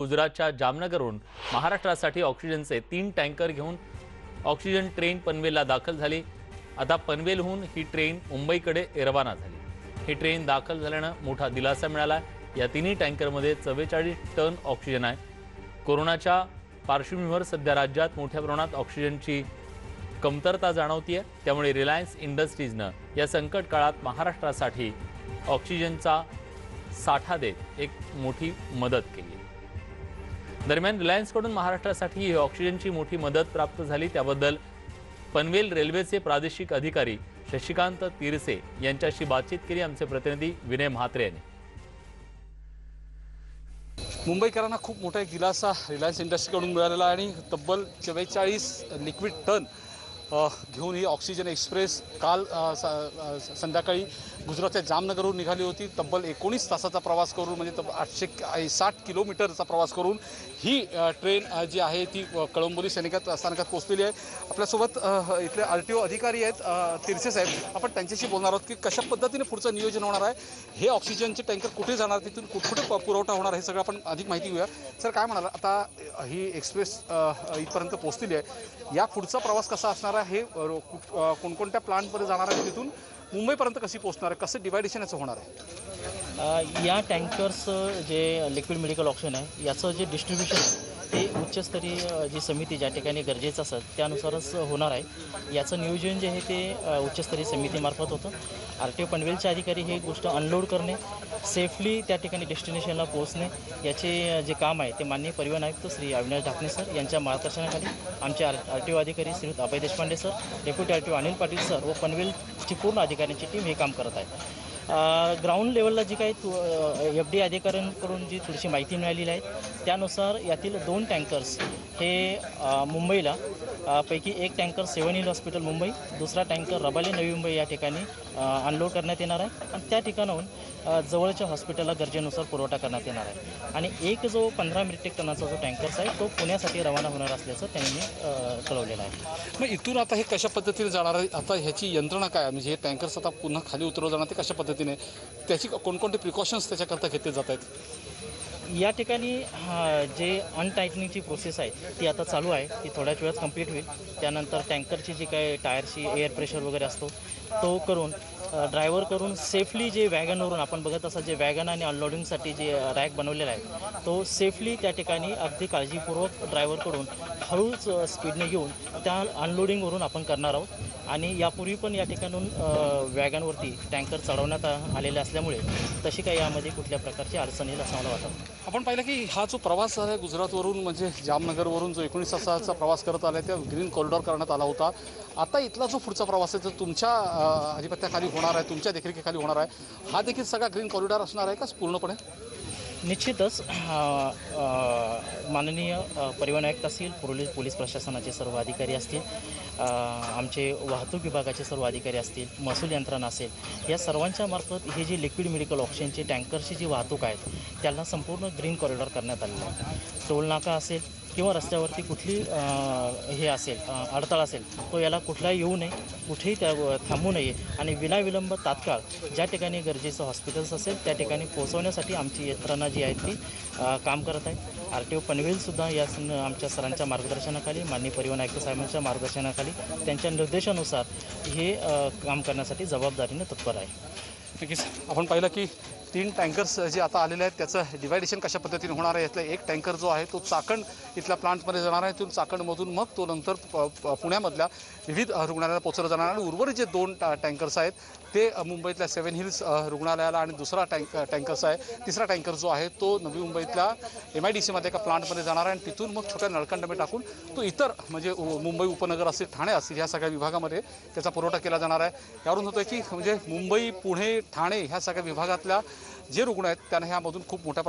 गुजरातच्या जामनगरहून महाराष्ट्रासाठी ऑक्सिजनचे तीन टँकर घेऊन ऑक्सिजन ट्रेन पनवेलला दाखल झाली. आता पनवेलहून ही ट्रेन मुंबईकडे रवाना झाली. ही ट्रेन दाखल झाल्यानं मोठा दिलासा मिळाला या तिन्ही टँकरमध्ये चव्वेचाळीस टन ऑक्सिजन आहे. कोरोनाच्या पार्श्वभूमीवर सध्या राज्यात मोठ्या प्रमाणात ऑक्सिजनची कमतरता जाणवतीये. त्यामुळे रिलायन्स इंडस्ट्रीजनं या संकट काळात महाराष्ट्रासाठी ऑक्सिजनचा साठा देत एक मोठी मदत केली दरम्यान रिलायन्सकडून महाराष्ट्रासाठी ही ऑक्सिजनची मोठी मदत प्राप्त झाली. त्याबद्दल पनवेल रेल्वेचे प्रादेशिक अधिकारी शशिकांत तिरसे यांच्याशी बातचीत केली आमचे प्रतिनिधी विनय म्हात्रे यांनी. मुंबईकरांना खूप मोठा एक दिलासा रिलायन्स इंडस्ट्रीकडून मिळालेला आणि तब्बल चव्वेचाळीस लिक्विड टन घेऊन ही ऑक्सिजन एक्सप्रेस काल संध्याकाळी गुजरातच्या जामनगरहून निघाली होती. तब्बल एकोणीस तासाचा प्रवास करून म्हणजे तब्बल आठशे साठ किलोमीटरचा प्रवास करून ही ट्रेन जी आहे ती कळंबोली सैनिकात स्थानकात पोहोचलेली आहे. आपल्यासोबत इथले आर टी ओ अधिकारी आहेत तिरसे साहेब. आपण त्यांच्याशी बोलणार आहोत की कशा पद्धतीने पुढचं नियोजन होणार आहे? हे ऑक्सिजनचे टँकर कुठे जाणार? तिथून कुठे कुठे प- पुरवठा होणार हे सगळं आपण अधिक माहिती घेऊया. सर काय म्हणाला? आता ही एक्सप्रेस इथपर्यंत पोहोचलेली आहे. या पुढचा प्रवास कसा असणार आहे? हे कोणकोणत्या प्लांटमध्ये जाणार आहे तिथून? मुंबईपर्यंत कशी पोहोचणार आहे? कसं डिवायडेशन याचं होणार आहे? या टँकर्स जे लिक्विड मेडिकल ऑप्शन आहे याचं जे डिस्ट्रीब्युशन आहे ते उच्चस्तरीय जी समिती ज्या ठिकाणी गरजेचं असं त्यानुसारच होणार आहे. याचं नियोजन जे आहे ते उच्चस्तरीय समितीमार्फत होतं. आर टी ओ पनवेलचे अधिकारी हे गोष्ट अनलोड करणे सेफली त्या ठिकाणी डेस्टिनेशनला पोहोचणे याचे जे काम आहे ते माननीय परिवहन आयुक्त श्री अविनाश ढाकणे सर यांच्या मार्गदर्शनाखाली आमचे आर आर टी ओ अधिकारी Shriyut Abhay Deshpande sir deputy R T O Anil Patil sir व पनवेलची पूर्ण अधिकाऱ्यांची टीम हे काम करत आहे. ग्राउंड लेवलला जी काही एफ डी अधिकाऱ्यांकडून जी थोडीशी माहिती मिळालेली आहे त्यानुसार यातील दोन टँकर्स हे मुंबईला पैकी एक tanker seven hill hospital Mumbai दुसरा टँकर रबाली नवी मुंबई या ठिकाणी अनलोड करण्यात येणार आहे. आणि त्या ठिकाणाहून जवळच्या हॉस्पिटलला गरजेनुसार पुरवठा करण्यात येणार आहे. आणि एक जो पंधरा मेट्रिक टनाचा जो टँकर्स आहे तो पुण्यासाठी रवाना होणार असल्याचं त्यांनी कळवलेलं आहे. मग इथून आता हे कशा पद्धतीने जाणार आहे? आता ह्याची यंत्रणा काय म्हणजे हे टँकर्स आता पुन्हा खाली उतरवलं जाणार ते कशा पद्धतीने? त्याची कोणकोणते प्रिकॉशन्स त्याच्याकरता घेतले जात आहेत? या ठिकाणी हा, जे अनटायटनिंगची प्रोसेस आहे ती आता चालू आहे. ती थोड्याच वेळात कंप्लीट होईल. त्यानंतर टँकरची जी काय टायरची एअर प्रेशर वगैरे असतो तो करून ड्रायव्हर करून सेफली जे वॅगनवरून आपण बघत असाल जे वॅगन आणि अनलोडिंगसाठी जे रॅक बनवलेला आहे तो सेफली त्या ठिकाणी अगदी काळजीपूर्वक ड्रायव्हरकडून हळूच स्पीडने घेऊन त्या अनलोडिंगवरून आपण करणार आहोत. आणि यापूर्वी पण या ठिकाणून वॅगनवरती टँकर चढवण्यात आलेले असल्यामुळे तशी काही यामध्ये कुठल्या प्रकारची अडचण येईल असं मला वाटतं. आपण पाहिलं की हा जो प्रवास आहे गुजरातवरून म्हणजे जामनगरवरून जो एकोणीस तासाचा प्रवास करत आला त्या ग्रीन कॉरिडॉर करण्यात आला होता. आता इथला जो पुढचा प्रवास आहे तो तुमच्या अधिपत्याखाली होणार होणार आहे तुमच्या देखरेखीखाली होणार आहे. हा देखील सगळा ग्रीन कॉरिडॉर असणार आहे का पूर्णपणे? निश्चितच माननीय परिवहन आयुक्त असतील पोलीस पोलीस प्रशासनाचे सर्व अधिकारी असतील आमचे वाहतूक विभागाचे सर्व अधिकारी असतील महसूल यंत्रणा असेल या सर्वांच्या मार्फत हे जे लिक्विड मेडिकल ऑक्सिजनचे टँकरची जी वाहतूक आहेत त्याला संपूर्ण ग्रीन कॉरिडॉर करण्यात आलेलं आहे. टोल नाका असेल किंवा रस्त्यावरती कुठली हे असेल अडथळा असेल तो याला कुठलाही येऊ नये कुठेही त्या थांबू नये आणि विनाविलंब तात्काळ ज्या ठिकाणी गरजेचं हॉस्पिटल्स असेल त्या ठिकाणी पोहोचवण्यासाठी आमची यंत्रणा जी आहे ती काम करत आहे. आर टी ओ पनवेलसुद्धा या आमच्या सरांच्या मार्गदर्शनाखाली माननीय परिवहन आयुक्त साहेबांच्या मार्गदर्शनाखाली त्यांच्या निर्देशानुसार हे काम करण्यासाठी जबाबदारीने तत्पर आहे. नक्कीच आपण पाहिलं की तीन टँकर्स जे आता आलेले आहेत त्याचं डिवायडेशन कशा पद्धतीने होणार आहे? यातला एक टँकर जो आहे तो चाकण इथल्या प्लांटमध्ये जाणार आहे. तिथून चाकणमधून मग तो नंतर प- प- पुण्यामधल्या विविध रुग्णालयाला पोचवलं जाणार आहे. आणि उर्वरित जे दोन टँकर्स आहेत ते मुंबईतल्या सेवन हिल्स रुग्णालयाला आणि दुसरा टँक टँकर्स आहे. तिसरा टँकर जो आहे तो नवी मुंबईतल्या एम आय डी सीमध्ये एका प्लांटमध्ये जाणार आहे आणि तिथून मग छोट्या नळखंडमध्ये टाकून तो इतर म्हणजे उ- मुंबई उपनगर असेल ठाणे असतील ह्या सगळ्या विभागामध्ये त्याचा पुरवठा केला जाणार आहे. यावरून होतं की म्हणजे मुंबई पुणे ठाणे ह्या सगळ्या विभागातल्या जे रुग्ण आहेत त्यांना ह्यामधून खूप मोठ्या प्रमाणात